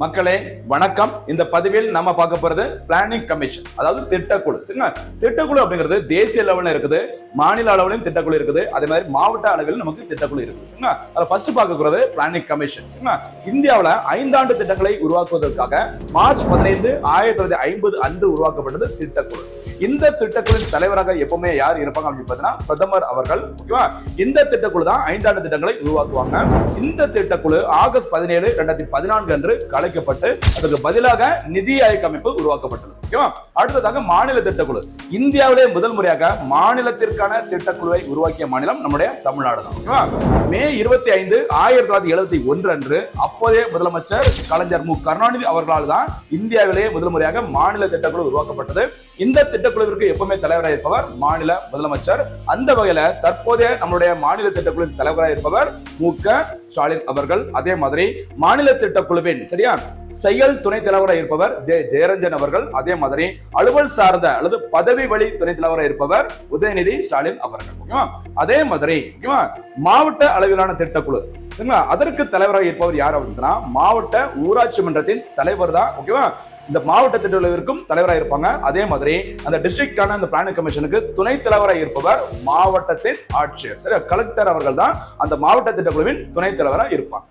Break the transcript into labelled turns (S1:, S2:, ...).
S1: மக்களே வணக்கம். இந்த பதிவில் நம்ம பார்க்க போறது பிளானிங் கமிஷன் அதாவது திட்டக்குழு. சரிங்களா? திட்டக்குழு அப்படிங்கிறது தேசிய லெவலில் இருக்குது மாநில அளவிலும் திட்டக்குழு இருக்குது அதே மாதிரி மாவட்ட அளவில் நமக்கு திட்டக்குழு இருக்குது. சரிங்களா? அதில் ஃபர்ஸ்ட் பார்க்க போறது பிளானிங் கமிஷன் சரிங்களா? இந்தியாவில் ஐந்தாண்டு திட்டங்களை உருவாக்குவதற்காக மார்ச் பதினைந்து ஆயிரத்தி தொள்ளாயிரத்தி ஐம்பது அன்று உருவாக்கப்பட்டது திட்டக்குழு. இந்த திட்டக்குழுவின் தலைவராக எப்பவுமே யார் இருப்பாங்க அப்படின்னு பார்த்தீங்கன்னா பிரதமர் அவர்கள் ஓகேவா? இந்த திட்டக்குழு தான் ஐந்தாண்டு திட்டங்களை உருவாக்குவாங்க. இந்த திட்டக்குழு ஆகஸ்ட் பதினேழு ரெண்டாயிரத்தி பதினான்கு அன்று கலைக்கப்பட்டு அதற்கு பதிலாக நிதி ஆயோக் அமைப்பு உருவாக்கப்பட்டது. ஓகேவா? அடுத்ததாக மாநில திட்டக்குழு. இந்தியாவிலே முதல் முறையாக மாநிலத்திற்கான திட்டக்குழுவை உருவாக்கிய மாநிலம் நம்முடைய தமிழ்நாடு தான். ஓகேவா? மே இருபத்தி ஐந்து ஆயிரத்தி தொள்ளாயிரத்தி எழுபத்தி ஒன்று அன்று அப்போதைய முதலமைச்சர் கலைஞர் மு. கருணாநிதி அவர்களால் தான் இந்தியாவிலேயே முதல் முறையாக மாநில திட்டக்குழு உருவாக்கப்பட்டது. இந்த திட்டக்குழுவிற்கு எப்பவுமே தலைவராக இருப்பவர் மாநில முதலமைச்சர். அந்த வகையில தற்போதைய நம்முடைய மாநில திட்டக்குழுவின் தலைவராக இருப்பவர் மு. க. ஸ்டாலின் அவர்கள். அதே மாதிரி மாநில திட்டக்குழுவின் சரியா? செயல் துணைத் தலைவராக இருப்பவர் ஜெய ஜெயரஞ்சன் அவர்கள் அதே மாதிரி அலுவல் சார்ந்த அல்லது பதவி வழி துணைத் தலைவராக இருப்பவர் உதயநிதி ஸ்டாலின் அவர்கள் ஓகேவா? அதே மாதிரி ஓகேவா? மாவட்ட அளவிலான திட்டக்குழு சரிங்களா? அதற்கு தலைவராக இருப்பவர் யார் அப்படின்னா மாவட்ட ஊராட்சி மன்றத்தின் தலைவர் தான் ஓகேவா? இந்த மாவட்ட திட்டக்குழுவிற்கும் தலைவராக இருப்பாங்க. அதே மாதிரி அந்த டிஸ்ட்ரிக்டான அந்த பிளானிங் கமிஷனுக்கு துணைத் தலைவராக இருப்பவர் மாவட்டத்தின் ஆட்சியர் சரி கலெக்டர் அவர்கள் தான் அந்த மாவட்ட திட்டக்குழுவின் துணைத் தலைவராக இருப்பாங்க.